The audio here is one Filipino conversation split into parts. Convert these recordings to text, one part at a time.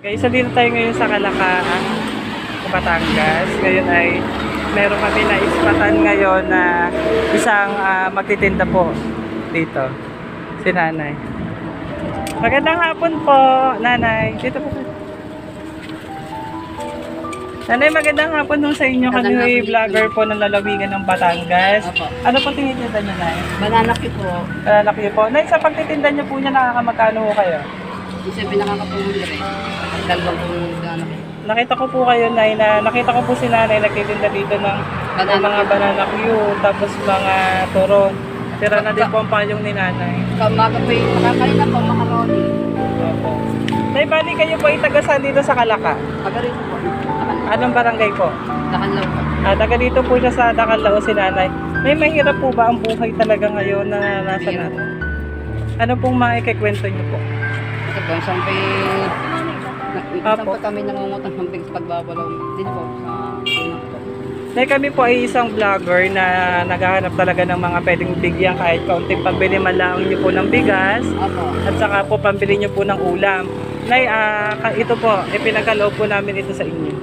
Guys, so dito tayo ngayon sa Kalakaan, sa Batangas. Ngayon ay meron kami na ispatan ngayon na isang ah, magtitinda po dito. Si Nanay. Magandang hapon po, Nanay. Dito po. Nanay, magandang hapon nung sa inyo. Kami ay vlogger po ng lalawigan ng Batangas. Opo. Ano po tinitinda niyo, Nay? Banana po. Lalaki po. Nay, sa pagtitinda niyo po niya, nakakamagkano ho kayo? Isa pinakakapulong rin. Dalawang pong banana cue. Nakita ko po kayo, Nay, na nakita ko po si Nanay nagtitinda dito ng Banana ng mga cue. banana queue, tapos mga turon. Tira na din po ang payong ni Nanay. Kamaga po yung nakakain na po, macaroni. Opo. Nay, bali kayo po ay tagasan dito sa Kalaka. Taga rito po. Anong barangay po? Nakanlaw po. Ah, taga dito po siya sa Dakalao si Nanay. May mahirap po ba ang buhay talaga ngayon na nasa Mahirap natin? Ano pong maikikwento niyo po? Isang pe... Isang Apo. po kami nangungutang ng big sa pagbabalaw. Dito po, sa. Nay, kami po ay isang vlogger na naghahanap talaga ng mga pwedeng bigyan kahit kaunting pambili man lang niyo po ng bigas at saka po pambili niyo po ng ulam. Nay, ah, ito po, ipinagkaloob po namin ito sa inyo.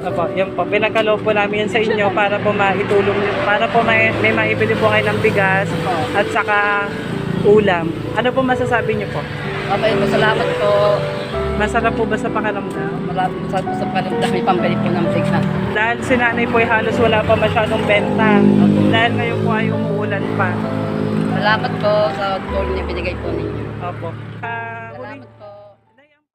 Opo, yan po, pinagkaloob po namin yan sa inyo para po maitulong para po may, may maibili po kayo ng bigas at saka ulam. Ano po masasabi niyo po? Okay po, salamat po. Masarap po ba sa pakiramdam? Maraming salamat po sa palimda. May pambili po ng big na. Dahil si nanay po ay halos wala pa masyadong benta. Dahil ngayon po ay umuulan pa. Salamat po sa tulong niya binigay po ninyo. Opo. Ah,